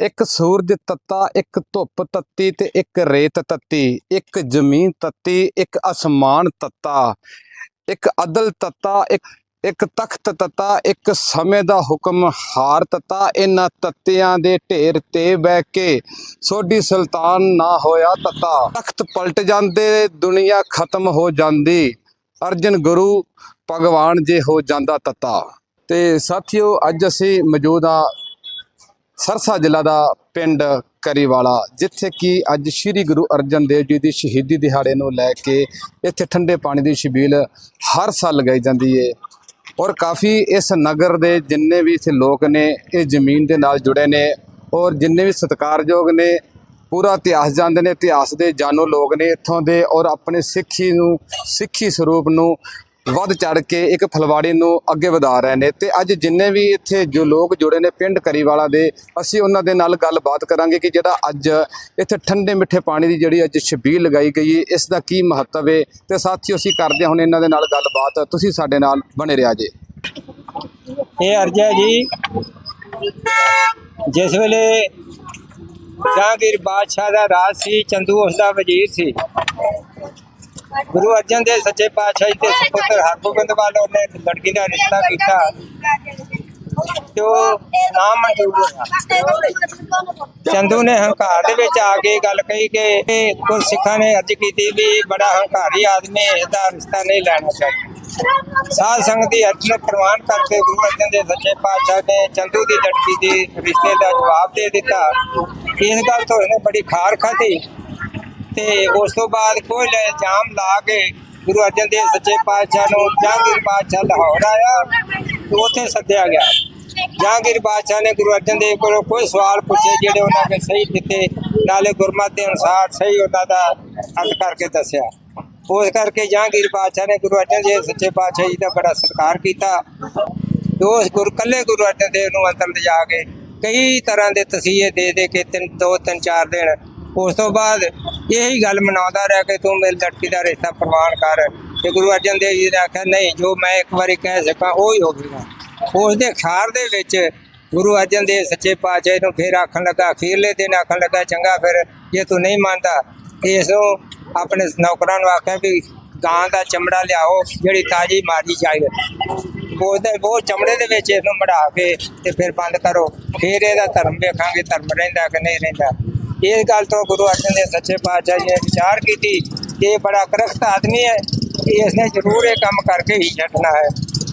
ਇੱਕ ਸੂਰਜ ਤੱਤਾ, ਇੱਕ ਧੁੱਪ ਤੱਤੀ ਤੇ ਇੱਕ ਰੇਤ ਤੱਤੀ, ਇੱਕ ਜ਼ਮੀਨ ਤੱਤੀ, ਇੱਕ ਅਸਮਾਨ ਤੱਤਾ, ਇੱਕ ਅਦਲ ਤੱਤਾ, ਇੱਕ ਇੱਕ ਤਖਤ ਤੱਤਾ, ਇੱਕ ਸਮੇਂ ਦਾ ਹੁਕਮ ਹਾਰ ਤੱਤਾ। ਇਹਨਾਂ ਤੱਤਿਆਂ ਦੇ ਢੇਰ ਤੇ ਬਹਿ ਕੇ ਸੋਢੀ ਸੁਲਤਾਨ ਨਾ ਹੋਇਆ ਤੱਤਾ। ਤਖਤ ਪਲਟ ਜਾਂਦੇ, ਦੁਨੀਆ ਖਤਮ ਹੋ ਜਾਂਦੀ। ਅਰਜਨ ਗੁਰੂ ਭਗਵਾਨ ਜੇ ਹੋ ਜਾਂਦਾ ਤੱਤਾ। ਤੇ ਸਾਥੀਓ, ਅੱਜ ਅਸੀਂ ਮੌਜੂਦ ਆ ਸਰਸਾ ਜ਼ਿਲ੍ਹਾ ਦਾ ਪਿੰਡ ਕਰੀਵਾਲਾ, ਜਿੱਥੇ ਕਿ ਅੱਜ ਸ੍ਰੀ ਗੁਰੂ ਅਰਜਨ ਦੇਵ ਜੀ ਦੀ ਸ਼ਹੀਦੀ ਦਿਹਾੜੇ ਨੂੰ ਲੈ ਕੇ ਇੱਥੇ ਠੰਡੇ ਪਾਣੀ ਦੀ ਛਬੀਲ ਹਰ ਸਾਲ ਲਗਾਈ ਜਾਂਦੀ ਏ। ਔਰ ਕਾਫੀ ਇਸ ਨਗਰ ਦੇ ਜਿੰਨੇ ਵੀ ਇੱਥੇ ਲੋਕ ਨੇ, ਇਹ ਜ਼ਮੀਨ ਦੇ ਨਾਲ ਜੁੜੇ ਨੇ ਔਰ ਜਿੰਨੇ ਵੀ ਸਤਿਕਾਰਯੋਗ ਨੇ, ਪੂਰਾ ਇਤਿਹਾਸ ਜਾਣਦੇ ਨੇ। ਇਤਿਹਾਸ ਦੇ ਜਾਣੋ ਲੋਕ ਨੇ ਇੱਥੋਂ ਦੇ ਔਰ ਆਪਣੇ ਸਿੱਖੀ ਨੂੰ, ਸਿੱਖੀ ਸਰੂਪ ਨੂੰ ਵੱਧ ਚੜ ਕੇ ਇੱਕ ਫਲਵਾੜੀ ਨੂੰ ਅੱਗੇ ਵਧਾ ਰਹੇ ਨੇ ਤੇ ਅੱਜ ਜਿੰਨੇ ਵੀ ਇੱਥੇ ਜੋ ਲੋਕ ਜੁੜੇ ਨੇ ਪਿੰਡ ਕਰੀਵਾਲਾ ਦੇ, ਅਸੀਂ ਉਹਨਾਂ ਦੇ ਨਾਲ ਗੱਲਬਾਤ ਕਰਾਂਗੇ ਕਿ ਜਿਹੜਾ ਅੱਜ ਇੱਥੇ ਠੰਡੇ ਮਿੱਠੇ ਪਾਣੀ ਦੀ ਜਿਹੜੀ ਅੱਜ ਛਬੀਲ ਲਗਾਈ ਗਈ ਹੈ, ਇਸ ਦਾ ਕੀ ਮਹੱਤਵ ਹੈ ਤੇ ਸਾਥੀਓ ਅਸੀਂ ਕਰਦੇ ਹਾਂ ਹੁਣ ਇਹਨਾਂ ਦੇ ਨਾਲ ਗੱਲਬਾਤ। ਤੁਸੀਂ ਸਾਡੇ ਨਾਲ ਬਣੇ ਰਿਹਾ ਜੇ। ਇਹ ਅਰਜ ਹੈ ਜੀ, ਜਿਸ ਵੇਲੇ ਜਹਾਂਗੀਰ ਬਾਦਸ਼ਾਹ ਦਾ ਰਾਜ ਸੀ ਚੰਦੂ ਉਸ ਦਾ ਵਜ਼ੀਰ ਸੀ। ਗੁਰੂ ਅਰਜਨ ਦੇਵ ਸੱਚੇ ਪਾਤਸ਼ਾਹ ਜੀ ਦੇ ਸੁਪੁੱਤਰ ਹਰਗੋਬਿੰਦ ਵਾਲਾ ਨੇ ਲੜਕੀ ਦਾ ਰਿਸ਼ਤਾ ਕੀਤਾ। ਤੇ ਉਹ ਨਾ ਮਨਜ਼ੂਰ ਹੋਇਆ। ਚੰਦੂ ਨੇ ਹੰਕਾਰ ਦੇ ਵਿੱਚ ਆ ਕੇ ਗੱਲ ਕਹੀ ਕਿ ਕੁਝ ਸਿੱਖਾਂ ਨੇ ਅਰਜ਼ ਕੀਤੀ ਵੀ ਬੜਾ ਹੰਕਾਰੀ ਆਦਮੀ ਇਹਦਾ ਰਿਸ਼ਤਾ ਨਹੀਂ ਲੈਣਾ ਚਾਹੀਦਾ। ਸਾਧ ਸੰਗਤ ਦੀ ਅਰਜ਼ ਨੂੰ ਪ੍ਰਵਾਨ ਕਰਕੇ ਗੁਰੂ ਅਰਜਨ ਦੇਵ ਸੱਚੇ ਪਾਤਸ਼ਾਹ ਨੇ ਚੰਦੂ ਦੀ ਲੜਕੀ ਦੀ ਰਿਸ਼ਤੇ ਦਾ ਜਵਾਬ ਦੇ ਦਿੱਤਾ। ਇਸ ਗੱਲ ਤੋਂ ਇਹਨੇ ਬੜੀ ਖਾਰ ਖਾਧੀ। ਤੇ ਉਸ ਤੋਂ ਬਾਅਦ ਕੋਈ ਇਲਜ਼ਾਮ ਲਾ ਕੇ ਗੁਰੂ ਅਰਜਨ ਦੇਵ ਸੱਚੇ ਪਾਤਸ਼ਾਹ ਨੂੰ ਜਹਾਂਗੀਰ ਬਾਦਸ਼ਾਹ ਲਾਹੌਰ ਆਇਆ, ਉੱਥੇ ਸੱਦਿਆ ਗਿਆ। ਜਹਾਂਗੀਰ ਬਾਦਸ਼ਾਹ ਨੇ ਗੁਰੂ ਅਰਜਨ ਦੇਵ ਕੋਲੋਂ ਕੋਈ ਸਵਾਲ ਪੁੱਛੇ ਜਿਹੜੇ ਉਹਨਾਂ ਨੇ ਸਹੀ ਦਿੱਤੇ ਨਾਲੇ ਗੁਰਮਤਿ ਦੇ ਅਨੁਸਾਰ ਸਹੀ ਉਹਨਾਂ ਦਾ ਹੱਲ ਕਰਕੇ ਦੱਸਿਆ। ਉਸ ਕਰਕੇ ਜਹਾਂਗੀਰ ਬਾਦਸ਼ਾਹ ਨੇ ਗੁਰੂ ਅਰਜਨ ਦੇਵ ਸੱਚੇ ਪਾਤਸ਼ਾਹ ਜੀ ਦਾ ਬੜਾ ਸਤਿਕਾਰ ਕੀਤਾ। ਉਸ ਗੁਰ ਕੱਲੇ ਗੁਰੂ ਅਰਜਨ ਦੇਵ ਨੂੰ ਅੰਦਰ ਲਿਜਾ ਕੇ ਕਈ ਤਰ੍ਹਾਂ ਦੇ ਤਸੀਹੇ ਦੇ ਦੇ ਕੇ ਤਿੰਨ, ਦੋ, ਤਿੰਨ, ਚਾਰ ਦਿਨ ਉਸ ਤੋਂ ਬਾਅਦ ਇਹੀ ਗੱਲ ਮਨਾਉਂਦਾ ਰਿਹਾ ਕਿ ਤੂੰ ਮੇਰੀ ਲੜਕੀ ਦਾ ਰਿਸ਼ਤਾ ਪ੍ਰਵਾਨ ਕਰ। ਤੇ ਗੁਰੂ ਅਰਜਨ ਦੇਵ ਜੀ ਨੇ ਆਖਿਆ, ਨਹੀਂ, ਜੋ ਮੈਂ ਇੱਕ ਵਾਰੀ ਕਹਿ ਸਕਾਂ, ਉਹ ਹੀ ਹੋਵੇਗਾ ਉਸ ਦੇ ਖਾਰ ਦੇ ਵਿੱਚ ਗੁਰੂ ਅਰਜਨ ਦੇਵ ਸੱਚੇ ਪਾਤਸ਼ਾਹ ਨੂੰ ਫੇਰ ਆਖਣ ਲੱਗਾ, ਅਖੀਰਲੇ ਦਿਨ ਆਖਣ ਲੱਗਾ, ਚੰਗਾ ਫਿਰ, ਜੇ ਤੂੰ ਨਹੀਂ ਮੰਨਦਾ ਇਸ ਨੂੰ ਆਪਣੇ ਨੌਕਰਾਂ ਨੂੰ ਆਖਿਆ ਵੀ ਗਾਂ ਦਾ ਚਮੜਾ ਲਿਆਓ, ਜਿਹੜੀ ਤਾਜੀ ਮਾਰੀ ਜਾਏ ਉਹਦੇ ਬਹੁਤ ਚਮੜੇ ਦੇ ਵਿੱਚ ਇਹਨੂੰ ਮੜਾ ਕੇ ਤੇ ਫਿਰ ਬੰਦ ਕਰੋ। ਫਿਰ ਇਹਦਾ ਧਰਮ ਵੇਖਾਂਗੇ, ਧਰਮ ਰਹਿੰਦਾ ਕਿ ਨਹੀਂ ਰਹਿੰਦਾ। ਇਸ ਗੱਲ ਤੋਂ ਗੁਰੂ ਅਰਜਨ ਦੇਵ ਸੱਚੇ ਪਾਤਸ਼ਾਹ ਜੀ ਨੇ ਵਿਚਾਰ ਕੀਤੀ ਕਿ ਇਹ ਬੜਾ ਕਰਖਤ ਆਦਮੀ ਹੈ, ਕਿ ਇਸਨੇ ਜ਼ਰੂਰ ਇਹ ਕੰਮ ਕਰਕੇ ਹੀ ਛੱਡਣਾ ਹੈ।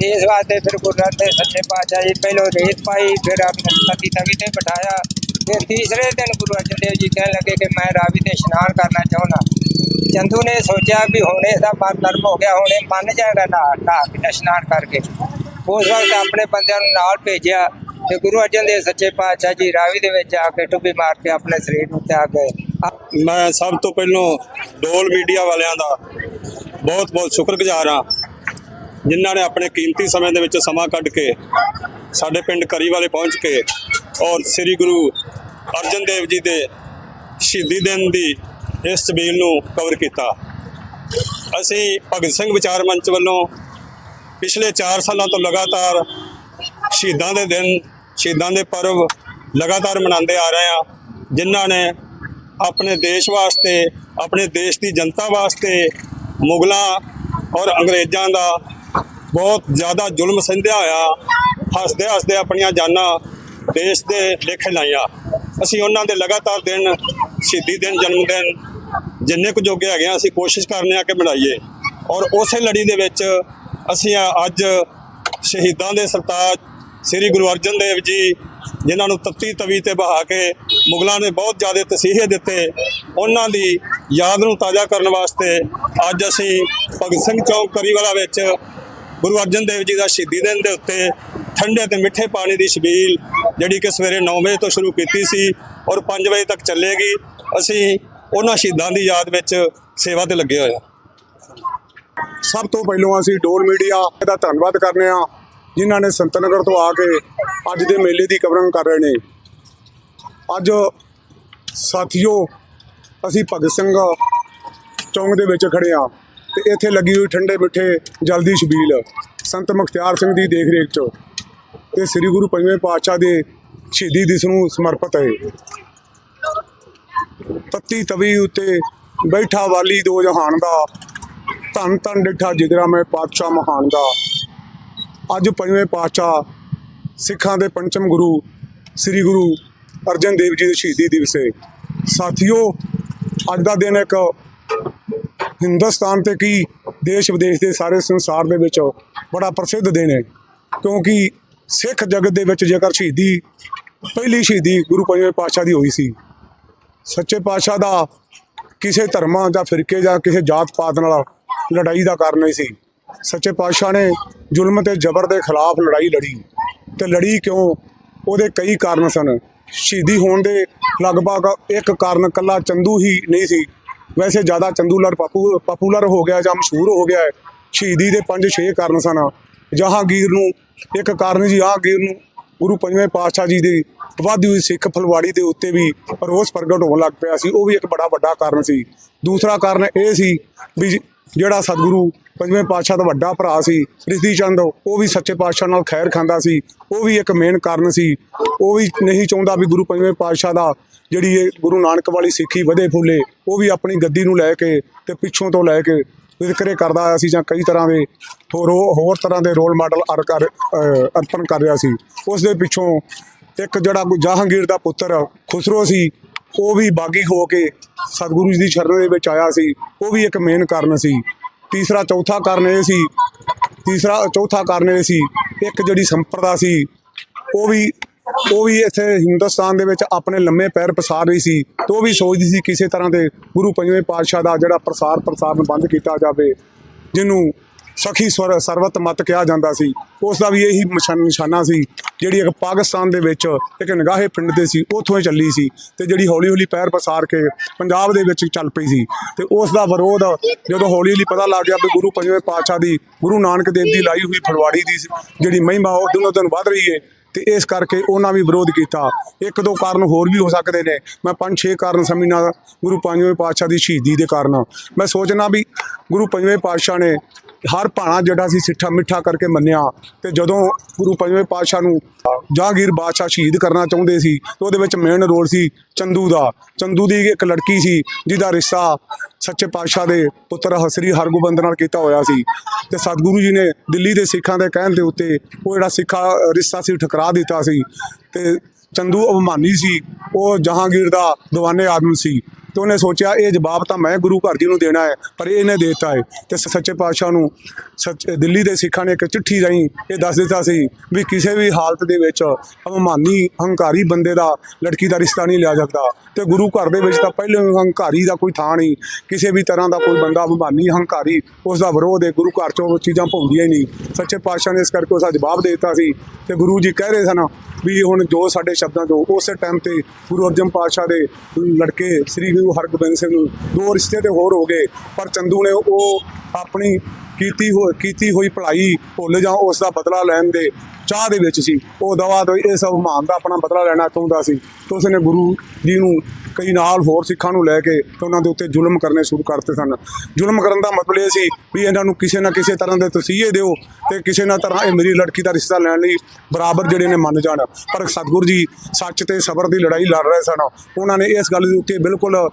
ਇਸ ਵਾਸਤੇ ਫਿਰ ਗੁਰੂ ਅਰਜਨ ਦੇ ਸੱਚੇ ਪਾਤਸ਼ਾਹ ਜੀ ਪਹਿਲੋਂ ਰੇਤ ਪਾਈ, ਫਿਰ ਆਪਣੇ ਸਤੀ ਤਵੀ ਤੇ ਬਿਠਾਇਆ। ਫਿਰ ਤੀਸਰੇ ਦਿਨ ਗੁਰੂ ਅਰਜਨ ਦੇਵ ਜੀ ਕਹਿਣ ਲੱਗੇ ਕਿ ਮੈਂ ਰਾਵੀ ਤੇ ਇਸ਼ਨਾਨ ਕਰਨਾ ਚਾਹੁੰਦਾ। ਚੰਦੂ ਨੇ ਸੋਚਿਆ ਵੀ ਹੁਣੇ ਦਾ ਮਨ ਨਰਮ ਹੋ ਗਿਆ, ਹੁਣੇ ਮੰਨ ਜਾਏਗਾ ਨਾ ਨਾ, ਇਸ਼ਨਾਨ ਕਰਕੇ। ਉਸ ਵਕਤ ਆਪਣੇ ਬੰਦਿਆਂ ਨੂੰ ਨਾਲ ਭੇਜਿਆ। ਤੇ ਗੁਰੂ ਅਰਜਨ ਦੇਵ ਸੱਚੇ ਪਾਤਸ਼ਾਹ ਜੀ ਰਾਵੀ ਦੇ ਵਿੱਚ ਆ ਕੇ ਟੁੱਬੀ ਮਾਰ ਕੇ ਆਪਣੇ ਸਰੀਰ ਨੂੰ ਤਿਆਗ ਗਏ। ਮੈਂ ਸਭ ਤੋਂ ਪਹਿਲਾਂ ਡੋਲ ਮੀਡੀਆ ਵਾਲਿਆਂ ਦਾ ਬਹੁਤ ਬਹੁਤ ਸ਼ੁਕਰਗੁਜ਼ਾਰ ਹਾਂ। ਜਿਨ੍ਹਾਂ ਨੇ ਆਪਣੇ ਕੀਮਤੀ ਸਮੇਂ ਦੇ ਵਿੱਚ ਸਮਾਂ ਕੱਢ ਕੇ ਸਾਡੇ ਪਿੰਡ ਕਰੀ ਵਾਲੇ ਪਹੁੰਚ ਕੇ ਔਰ ਸ੍ਰੀ ਗੁਰੂ ਅਰਜਨ ਦੇਵ ਜੀ ਦੇ ਸ਼ਹੀਦੀ ਦਿਨ ਦੀ ਇਸ ਤਬੀਲ ਨੂੰ ਕਵਰ ਕੀਤਾ। ਅਸੀਂ ਭਗਤ ਸਿੰਘ ਵਿਚਾਰ ਮੰਚ ਵੱਲੋਂ ਪਿਛਲੇ 4 ਸਾਲਾਂ ਤੋਂ ਲਗਾਤਾਰ ਸ਼ਹੀਦਾਂ ਦੇ ਦਿਨ ਸ਼ਹੀਦਾਂ ਦੇ ਪਰਵ ਲਗਾਤਾਰ ਮਨਾਉਂਦੇ ਆ ਰਹੇ ਆ ਜਿਨ੍ਹਾਂ ਨੇ ਆਪਣੇ ਦੇਸ਼ ਵਾਸਤੇ, ਆਪਣੇ ਦੇਸ਼ ਦੀ ਜਨਤਾ ਵਾਸਤੇ ਮੁਗਲਾਂ ਔਰ ਅੰਗਰੇਜ਼ਾਂ ਦਾ ਬਹੁਤ ਜ਼ਿਆਦਾ ਜ਼ੁਲਮ ਸੰਧਿਆ ਹੋਇਆ, ਹੱਸਦੇ ਹੱਸਦੇ ਆਪਣੀਆਂ ਜਾਨਾਂ ਦੇਸ਼ ਦੇ ਲੇਖੇ ਲਾਈਆਂ। ਅਸੀਂ ਉਹਨਾਂ ਦੇ ਲਗਾਤਾਰ ਦਿਨ, ਸ਼ਹੀਦੀ ਦਿਨ, ਜਨਮ ਦਿਨ ਜਿੰਨੇ ਕੁ ਜੋਗੇ ਹੈਗੇ ਆ ਅਸੀਂ ਕੋਸ਼ਿਸ਼ ਕਰਨੇ ਆ ਕਿ ਬਣਾਈਏ ਔਰ ਉਸੇ ਲੜੀ ਦੇ ਵਿੱਚ ਅਸੀਂ ਅੱਜ ਸ਼ਹੀਦਾਂ ਦੇ ਸਰਤਾਜ ਸ੍ਰੀ ਗੁਰੂ ਅਰਜਨ ਦੇਵ ਜੀ, ਜਿਨ੍ਹਾਂ ਨੂੰ ਤੱਤੀ ਤਵੀ ਤੇ ਬਹਾ ਕੇ ਮੁਗਲਾਂ ਨੇ ਬਹੁਤ ਜ਼ਿਆਦਾ ਤਸੀਹੇ ਦਿੱਤੇ, ਉਹਨਾਂ ਦੀ ਯਾਦ ਨੂੰ ਤਾਜ਼ਾ ਕਰਨ ਵਾਸਤੇ ਅੱਜ ਅਸੀਂ ਭਗਤ ਸਿੰਘ ਚੌਕ ਕਰੀਵਾਲਾ ਵਿੱਚ ਗੁਰੂ ਅਰਜਨ ਦੇਵ ਜੀ ਦਾ ਸ਼ਹੀਦੀ ਦਿਨ ਦੇ ਉੱਤੇ ਠੰਡੇ ਤੇ ਮਿੱਠੇ ਪਾਣੀ ਦੀ ਛਬੀਲ, ਜਿਹੜੀ ਕਿ ਸਵੇਰੇ 9 ਵਜੇ ਤੋਂ ਸ਼ੁਰੂ ਕੀਤੀ ਸੀ ਔਰ 5 ਵਜੇ ਤੱਕ ਚੱਲੇਗੀ, ਅਸੀਂ ਉਹਨਾਂ ਸ਼ਹੀਦਾਂ ਦੀ ਯਾਦ ਵਿੱਚ ਸੇਵਾ ਤੇ ਲੱਗੇ ਹੋਏ ਹਾਂ। ਸਭ ਤੋਂ ਪਹਿਲਾਂ ਅਸੀਂ ਡੋਰ ਮੀਡੀਆ ਦਾ ਧੰਨਵਾਦ ਕਰਨੇ ਆ ਜਿਨ੍ਹਾਂ ਨੇ ਸੰਤਨਗਰ ਤੋਂ ਆ ਕੇ ਅੱਜ ਦੇ ਮੇਲੇ ਦੀ ਕਵਰਿੰਗ ਕਰ ਰਹੇ ਨੇ। ਅੱਜ ਸਾਥੀਓ, ਅਸੀਂ ਭਗਤ ਸਿੰਘ ਚੌਂਕ ਦੇ ਵਿੱਚ ਖੜੇ ਆ ਤੇ ਇੱਥੇ ਲੱਗੀ ਹੋਈ ਠੰਡੇ ਮਿੱਠੇ ਜਲਦੀ ਸ਼ਬੀਲ ਸੰਤ ਮੁਖਤਿਆਰ ਸਿੰਘ ਦੀ ਦੇਖ ਰੇਖ 'ਚ ਤੇ ਸ੍ਰੀ ਗੁਰੂ ਪੰਜਵੇਂ ਪਾਤਸ਼ਾਹ ਦੇ ਸ਼ਹੀਦੀ ਦਿਸ਼ ਨੂੰ ਸਮਰਪਿਤ ਹੈ। ਤੱਤੀ ਤਵੀ ਉੱਤੇ ਬੈਠਾ ਵਾਲੀ ਦੋ ਜਹਾਨ ਦਾ, ਧੰਨ ਧੰਨ ਡਿਠਾ ਜਿਗਰਾ ਮੈਂ ਪਾਤਸ਼ਾਹ ਮਹਾਨ ਦਾ। ਅੱਜ ਪੰਜਵੇਂ ਪਾਤਸ਼ਾਹ ਸਿੱਖਾਂ ਦੇ ਪੰਚਮ ਗੁਰੂ ਸ੍ਰੀ ਗੁਰੂ ਅਰਜਨ ਦੇਵ ਜੀ ਦੇ ਸ਼ਹੀਦੀ ਦਿਵਸ ਹੈ ਸਾਥੀਓ, ਅੱਜ ਦਾ ਦਿਨ ਇੱਕ ਹਿੰਦੁਸਤਾਨ ਤੇ ਕੀ ਦੇਸ਼ ਵਿਦੇਸ਼ ਦੇ ਸਾਰੇ ਸੰਸਾਰ ਦੇ ਵਿੱਚ ਬੜਾ ਪ੍ਰਸਿੱਧ ਦਿਨ ਹੈ। ਕਿਉਂਕਿ ਸਿੱਖ ਜਗਤ ਦੇ ਵਿੱਚ ਜੇਕਰ ਸ਼ਹੀਦੀ, ਪਹਿਲੀ ਸ਼ਹੀਦੀ ਗੁਰੂ ਪੰਜਵੇਂ ਪਾਤਸ਼ਾਹ ਦੀ ਹੋਈ ਸੀ। ਸੱਚੇ ਪਾਤਸ਼ਾਹ ਦਾ ਕਿਸੇ ਧਰਮਾਂ ਜਾਂ ਫਿਰਕੇ ਜਾਂ ਕਿਸੇ ਜਾਤ ਪਾਤ ਨਾਲ ਲੜਾਈ ਦਾ ਕਾਰਨ ਨਹੀਂ ਸੀ। ਸੱਚੇ ਪਾਤਸ਼ਾਹ ਨੇ ਜ਼ੁਲਮ ਤੇ ਜ਼ਬਰ ਦੇ ਖਿਲਾਫ ਲੜਾਈ ਲੜੀ ਤੇ ਲੜੀ ਕਿਉਂ? ਉਹਦੇ ਕਈ ਕਾਰਨ ਸਨ। ਸ਼ਹੀਦੀ ਹੋਣ ਦੇ ਲਗਭਗ ਇੱਕ ਕਾਰਨ ਕੱਲਾ ਚੰਦੂ ਹੀ ਨਹੀਂ ਸੀ। ਵੈਸੇ ਜ਼ਿਆਦਾ ਚੰਦੂਲਰ ਪਾਪੂ, ਪਪੂਲਰ ਹੋ ਗਿਆ ਜਾਂ ਮਸ਼ਹੂਰ ਹੋ ਗਿਆ ਸ਼ਹੀਦੀ ਦੇ ਪੰਜ ਛੇ ਕਾਰਨ ਸਨ। ਜਹਾਂਗੀਰ ਨੂੰ ਇੱਕ ਕਾਰਨ ਸੀ ਜਹਾਂਗੀਰ ਨੂੰ ਗੁਰੂ ਪੰਜਵੇਂ ਪਾਤਸ਼ਾਹ ਜੀ ਦੀ ਵਾਧੀ ਹੋਈ ਸਿੱਖ ਫਲਵਾੜੀ ਦੇ ਉੱਤੇ ਵੀ ਰੋਸ ਪ੍ਰਗਟ ਹੋਣ ਲੱਗ ਪਿਆ ਸੀ। ਉਹ ਵੀ ਇੱਕ ਬੜਾ ਵੱਡਾ ਕਾਰਨ ਸੀ। ਦੂਸਰਾ ਕਾਰਨ ਇਹ ਸੀ ਵੀ ਜਿਹੜਾ ਸਤਿਗੁਰੂ ਪੰਜਵੇਂ ਪਾਤਸ਼ਾਹ ਦਾ ਵੱਡਾ ਭਰਾ ਸੀ ਰਿਸ਼ੀ ਚੰਦ, ਉਹ ਵੀ ਸੱਚੇ ਪਾਤਸ਼ਾਹ ਨਾਲ ਖੈਰ ਖਾਂਦਾ ਸੀ, ਉਹ ਵੀ ਇੱਕ ਮੇਨ ਕਾਰਨ ਸੀ। ਉਹ ਵੀ ਨਹੀਂ ਚਾਹੁੰਦਾ ਵੀ ਗੁਰੂ ਪੰਜਵੇਂ ਪਾਤਸ਼ਾਹ ਦਾ ਜਿਹੜੀ ਇਹ ਗੁਰੂ ਨਾਨਕ ਵਾਲੀ ਸਿੱਖੀ ਵਧੇ ਫੁੱਲੇ, ਉਹ ਵੀ ਆਪਣੀ ਗੱਦੀ ਨੂੰ ਲੈ ਕੇ ਤੇ ਪਿੱਛੋਂ ਤੋਂ ਲੈ ਕੇ ਵਿਤਕਰੇ ਕਰਦਾ ਆਇਆ ਸੀ ਜਾਂ ਕਈ ਤਰ੍ਹਾਂ ਦੇ ਹੋਰ ਹੋਰ ਤਰ੍ਹਾਂ ਦੇ ਰੋਲ ਮਾਡਲ ਅਰ ਕਰ ਅਰਪਣ ਕਰ ਰਿਹਾ ਸੀ। ਉਸ ਦੇ ਪਿੱਛੋਂ ਇੱਕ ਜਿਹੜਾ ਜਹਾਂਗੀਰ ਦਾ ਪੁੱਤਰ ਖੁਸਰੋ ਸੀ, ਉਹ ਵੀ ਬਾਗੀ ਹੋ ਕੇ ਸਤਿਗੁਰੂ ਜੀ ਦੀ ਸ਼ਰਨ ਦੇ ਵਿੱਚ ਆਇਆ ਸੀ। ਉਹ ਵੀ ਇੱਕ ਮੇਨ ਕਾਰਨ ਸੀ। ਤੀਸਰਾ ਚੌਥਾ ਕਾਰਨ ਇਹ ਸੀ। ਤੀਸਰਾ ਚੌਥਾ ਕਾਰਨ ਇਹ ਸੀ। ਇੱਕ ਜਿਹੜੀ ਸੰਪਰਦਾ ਸੀ, ਉਹ ਵੀ ਉਹ ਵੀ ਇੱਥੇ ਹਿੰਦੁਸਤਾਨ ਦੇ ਵਿੱਚ ਆਪਣੇ ਲੰਮੇ ਪੈਰ ਪਸਾਰ ਰਹੀ ਸੀ। ਤੇ ਉਹ ਵੀ ਸੋਚਦੀ ਸੀ ਕਿਸੇ ਤਰ੍ਹਾਂ ਦੇ ਗੁਰੂ ਪੰਜਵੇਂ ਪਾਤਸ਼ਾਹ ਦਾ ਜਿਹੜਾ ਪ੍ਰਸਾਰ ਪ੍ਰਸਾਰਨ ਬੰਦ ਕੀਤਾ ਜਾਵੇ, ਜਿਹਨੂੰ ਸਖੀ ਸਵਰ ਸਰਵਤ ਮਤ ਕਿਹਾ ਜਾਂਦਾ ਸੀ। ਉਸ ਦਾ ਵੀ ਇਹੀ ਨਿਸ਼ਾਨ- ਨਿਸ਼ਾਨਾ ਸੀ, ਜਿਹੜੀ ਇੱਕ ਪਾਕਿਸਤਾਨ ਦੇ ਵਿੱਚ ਇੱਕ ਨਿਗਾਹੇ ਪਿੰਡ ਦੇ ਸੀ, ਉੱਥੋਂ ਹੀ ਚੱਲੀ ਸੀ ਤੇ ਜਿਹੜੀ ਹੌਲੀ ਹੌਲੀ ਪੈਰ ਪਸਾਰ ਕੇ ਪੰਜਾਬ ਦੇ ਵਿੱਚ ਚੱਲ ਪਈ ਸੀ। ਤੇ ਉਸ ਦਾ ਵਿਰੋਧ ਜਦੋਂ ਹੌਲੀ ਹੌਲੀ ਪਤਾ ਲੱਗ ਗਿਆ ਵੀ ਗੁਰੂ ਪੰਜਵੇਂ ਪਾਤਸ਼ਾਹ ਦੀ, ਗੁਰੂ ਨਾਨਕ ਦੇਵ ਦੀ ਲਾਈ ਹੋਈ ਫਲਵਾੜੀ ਦੀ ਜਿਹੜੀ ਮਹਿਮਾ ਉਹ ਦਿਨੋਂ ਦਿਨ ਵੱਧ ਰਹੀ ਹੈ ਤੇ ਇਸ ਕਰਕੇ ਉਹਨਾਂ ਵੀ ਵਿਰੋਧ ਕੀਤਾ। ਇੱਕ ਦੋ ਕਾਰਨ ਹੋਰ ਵੀ ਹੋ ਸਕਦੇ ਨੇ। ਮੈਂ ਪੰਜ ਛੇ ਕਾਰਨ ਸਮਝਣਾ ਗੁਰੂ ਪੰਜਵੇਂ ਪਾਤਸ਼ਾਹ ਦੀ ਸ਼ਹੀਦੀ ਦੇ ਕਾਰਨ। ਮੈਂ ਸੋਚਣਾ ਵੀ ਗੁਰੂ ਪੰਜਵੇਂ ਪਾਤਸ਼ਾਹ ਨੇ ਹਰ ਭਾਣਾ ਜਿਹੜਾ ਸੀ ਸਿੱਠਾ ਮਿੱਠਾ ਕਰਕੇ ਮੰਨਿਆ ਤੇ ਜਦੋਂ ਗੁਰੂ ਪੰਜਵੇਂ ਪਾਤਸ਼ਾਹ ਨੂੰ ਜਹਾਂਗੀਰ ਬਾਦਸ਼ਾਹ ਸ਼ਹੀਦ ਕਰਨਾ ਚਾਹੁੰਦੇ ਸੀ ਤੇ ਉਹਦੇ ਵਿੱਚ ਮੇਨ ਰੋਲ ਸੀ ਚੰਦੂ ਦਾ। ਚੰਦੂ ਦੀ ਇੱਕ ਲੜਕੀ ਸੀ ਜਿਹਦਾ ਰਿਸ਼ਤਾ ਸੱਚੇ ਪਾਤਸ਼ਾਹ ਦੇ ਪੁੱਤਰ ਹਸਰੀ ਹਰਗੋਬਿੰਦ ਨਾਲ ਕੀਤਾ ਹੋਇਆ ਸੀ ਤੇ ਸਤਿਗੁਰੂ ਜੀ ਨੇ ਦਿੱਲੀ ਦੇ ਸਿੱਖਾਂ ਦੇ ਕਹਿਣ ਦੇ ਉੱਤੇ ਉਹ ਜਿਹੜਾ ਸਿੱਖਾ ਰਿਸ਼ਤਾ ਸੀ ਠਕਰਾ ਦਿੱਤਾ ਸੀ ਤੇ ਚੰਦੂ ਅਭਮਾਨੀ ਸੀ, ਉਹ ਜਹਾਂਗੀਰ ਦਾ ਦੀਵਾਨੇ ਆਦਮ ਸੀ। ਤੇ ਉਹਨੇ ਸੋਚਿਆ, ਇਹ ਜਵਾਬ ਤਾਂ ਮੈਂ ਗੁਰੂ ਘਰ ਜੀ ਨੂੰ ਦੇਣਾ ਹੈ, ਪਰ ਇਹਨੇ ਦੇ ਦਿੱਤਾ ਹੈ। ਤੇ ਸ- ਸੱਚੇ ਪਾਤਸ਼ਾਹ ਨੂੰ ਸੱਚ ਦਿੱਲੀ ਦੇ ਸਿੱਖਾਂ ਨੇ ਇੱਕ ਚਿੱਠੀ ਰਾਹੀਂ ਇਹ ਦੱਸ ਦਿੱਤਾ ਸੀ ਵੀ ਕਿਸੇ ਵੀ ਹਾਲਤ ਦੇ ਵਿੱਚ ਅਵਮਾਨੀ ਹੰਕਾਰੀ ਬੰਦੇ ਦਾ ਲੜਕੀ ਦਾ ਰਿਸ਼ਤਾ ਨਹੀਂ ਲਿਆ ਸਕਦਾ ਤੇ ਗੁਰੂ ਘਰ ਦੇ ਵਿੱਚ ਤਾਂ ਪਹਿਲੇ ਹੰਕਾਰੀ ਦਾ ਕੋਈ ਥਾਂ ਨਹੀਂ, ਕਿਸੇ ਵੀ ਤਰ੍ਹਾਂ ਦਾ ਕੋਈ ਬੰਦਾ ਅਭਿਮਾਨੀ, ਹੰਕਾਰੀ, ਉਸ ਦਾ ਵਿਰੋਧ ਹੈ, ਗੁਰੂ ਘਰ ਚੋਂ ਉਹ ਚੀਜ਼ਾਂ ਭੁੰਦੀਆਂ ਹੀ ਨਹੀਂ। ਸੱਚੇ ਪਾਤਸ਼ਾਹ ਨੇ ਇਸ ਕਰਕੇ ਉਸਦਾ ਜਵਾਬ ਦੇ ਦਿੱਤਾ ਸੀ ਤੇ ਗੁਰੂ ਜੀ ਕਹਿ ਰਹੇ ਸਨ ਵੀ ਹੁਣ ਜੋ ਸਾਡੇ ਸ਼ਬਦਾਂ ਤੋਂ ਉਸੇ ਟਾਈਮ ਤੇ ਗੁਰੂ ਅਰਜਨ ਪਾਤਸ਼ਾਹ ਦੇ ਲੜਕੇ ਸ੍ਰੀ ਗੁਰੂ ਹਰਗੋਬਿੰਦ ਸਿੰਘ ਨੂੰ ਦੋ ਰਿਸ਼ਤੇ ਤੇ ਹੋਰ ਹੋ ਗਏ, ਪਰ ਚੰਦੂ ਨੇ ਉਹ ਆਪਣੀ ਕੀਤੀ ਹੋ ਕੀਤੀ ਹੋਈ ਭਲਾਈ ਭੁੱਲ ਜਾਂ ਉਸ ਦਾ ਬਦਲਾ ਲੈਣ ਦੇ ਚਾਹ ਦੇ ਵਿੱਚ ਸੀ। ਉਹ ਦਵਾ ਤੋਂ ਇਹ ਸਭ ਮਾਨ ਦਾ ਆਪਣਾ ਬਦਲਾ ਲੈਣਾ ਚਾਹੁੰਦਾ ਸੀ। ਤੇ ਉਸਨੇ ਗੁਰੂ ਜੀ ਨੂੰ ਕਈ ਨਾਲ ਹੋਰ ਸਿੱਖਾਂ ਨੂੰ ਲੈ ਕੇ ਤੇ ਉਹਨਾਂ ਦੇ ਉੱਤੇ ਜ਼ੁਲਮ ਕਰਨੇ ਸ਼ੁਰੂ ਕਰਤੇ ਸਨ। ਜ਼ੁਲਮ ਕਰਨ ਦਾ ਮਤਲਬ ਇਹ ਸੀ ਵੀ ਇਹਨਾਂ ਨੂੰ ਕਿਸੇ ਨਾ ਕਿਸੇ ਤਰ੍ਹਾਂ ਦੇ ਤਸੀਹੇ ਦਿਓ ਤੇ ਕਿਸੇ ਨਾ ਤਰ੍ਹਾਂ ਇਹ ਮੇਰੀ ਲੜਕੀ ਦਾ ਰਿਸ਼ਤਾ ਲੈਣ ਲਈ ਬਰਾਬਰ ਜਿਹੜੇ ਨੇ ਮੰਨ ਜਾਣ। ਪਰ ਸਤਿਗੁਰੂ ਜੀ ਸੱਚ ਤੇ ਸਬਰ ਦੀ ਲੜਾਈ ਲੜ ਰਹੇ ਸਨ। ਉਹਨਾਂ ਨੇ ਇਸ ਗੱਲ ਦੇ ਉੱਤੇ ਬਿਲਕੁਲ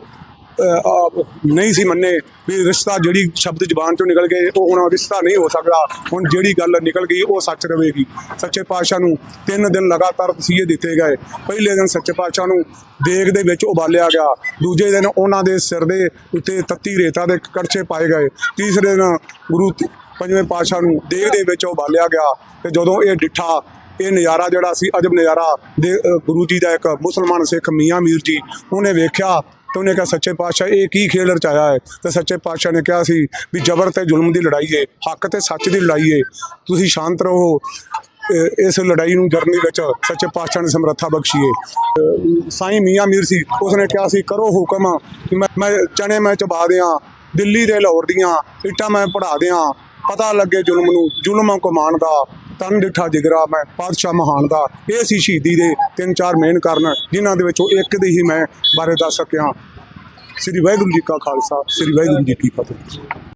ਅ, ਨਹੀਂ ਸੀ ਮੰਨੇ ਵੀ ਰਿਸ਼ਤਾ ਜਿਹੜੀ ਸ਼ਬਦ ਜ਼ਬਾਨ ਚੋਂ ਨਿਕਲ ਗਏ ਉਹ ਹੁਣ ਰਿਸ਼ਤਾ ਨਹੀਂ ਹੋ ਸਕਦਾ। ਹੁਣ ਜਿਹੜੀ ਗੱਲ ਨਿਕਲ ਗਈ ਉਹ ਸੱਚ ਰਹੇਗੀ ਸੱਚੇ ਪਾਤਸ਼ਾਹ ਨੂੰ ਤਿੰਨ ਦਿਨ ਲਗਾਤਾਰ ਤਸੀਹੇ ਦਿੱਤੇ ਗਏ। ਪਹਿਲੇ ਦਿਨ ਸੱਚੇ ਪਾਤਸ਼ਾਹ ਨੂੰ ਦੇਗ ਦੇ ਵਿੱਚ ਉਬਾਲਿਆ ਗਿਆ। ਦੂਜੇ ਦਿਨ ਉਹਨਾਂ ਦੇ ਸਿਰ ਦੇ ਉੱਤੇ ਤੱਤੀ ਰੇਤਾ ਦੇ ਕਰਚੇ ਪਾਏ ਗਏ। ਤੀਸਰੇ ਦਿਨ ਗੁਰੂ ਪੰਜਵੇਂ ਪਾਤਸ਼ਾਹ ਨੂੰ ਦੇਗ ਦੇ ਵਿੱਚ ਉਬਾਲਿਆ ਗਿਆ ਤੇ ਜਦੋਂ ਇਹ ਡਿੱਠਾ ਇਹ ਨਜ਼ਾਰਾ ਜਿਹੜਾ ਸੀ ਅਜਬ ਨਜ਼ਾਰਾ ਦੇ ਗੁਰੂ ਜੀ ਦਾ ਇੱਕ ਮੁਸਲਮਾਨ ਸਿੱਖ ਮੀਆਂ ਮੀਰ ਜੀ ਉਹਨੇ ਵੇਖਿਆ ਤੇ ਉਹਨੇ ਕਿਹਾ, ਸੱਚੇ ਪਾਤਸ਼ਾਹ, ਇਹ ਕੀ ਖੇਲ ਰਚਾਇਆ ਹੈ? ਤੇ ਸੱਚੇ ਪਾਤਸ਼ਾਹ ਨੇ ਕਿਹਾ ਸੀ ਵੀ ਜ਼ਬਰ ਤੇ ਜ਼ੁਲਮ ਦੀ ਲੜਾਈ ਹੈ ਹੱਕ ਤੇ ਸੱਚ ਦੀ ਲੜਾਈ ਹੈ ਤੁਸੀਂ ਸ਼ਾਂਤ ਰਹੋ। ਇਸ ਲੜਾਈ ਨੂੰ ਜਰਨੀ ਵਿੱਚ ਸੱਚੇ ਪਾਤਸ਼ਾਹ ਨੇ ਸਮਰੱਥਾ ਬਖਸ਼ੀਏ ਸਾਈਂ ਮੀਆਂ ਮੀਰ ਸੀ, ਉਸਨੇ ਕਿਹਾ ਸੀ, ਕਰੋ ਹੁਕਮ ਮੈਂ ਮੈਂ ਚਣੇ ਮੈਂ ਚਬਾ ਦਿਆਂ, ਦਿੱਲੀ ਦੇ ਲਾਹੌਰ ਦੀਆਂ ਇੱਟਾਂ ਮੈਂ ਪੜਾ ਦਿਆਂ। ਪਤਾ ਲੱਗੇ ਜ਼ੁਲਮ ਨੂੰ, ਜ਼ੁਲਮ ਕਮਾਨ ਦਾ ਤਨ ਡਿਠਾ ਜਿਗਰਾ ਮੈਂ ਪਾਤਸ਼ਾਹ ਮਹਾਨ ਦਾ। ਇਹ ਸੀ ਸ਼ਹੀਦੀ ਦੇ ਤਿੰਨ ਚਾਰ ਮੇਨ ਕਾਰਨ, ਜਿਨ੍ਹਾਂ ਦੇ ਵਿੱਚੋਂ ਇੱਕ ਦੇ ਹੀ ਮੈਂ ਬਾਰੇ ਦੱਸ ਸਕਿਆ। ਸ੍ਰੀ ਵਾਹਿਗੁਰੂ ਜੀ ਕਾ ਖਾਲਸਾ, ਸ੍ਰੀ ਵਾਹਿਗੁਰੂ ਜੀ ਕੀ ਫਤਿਹ।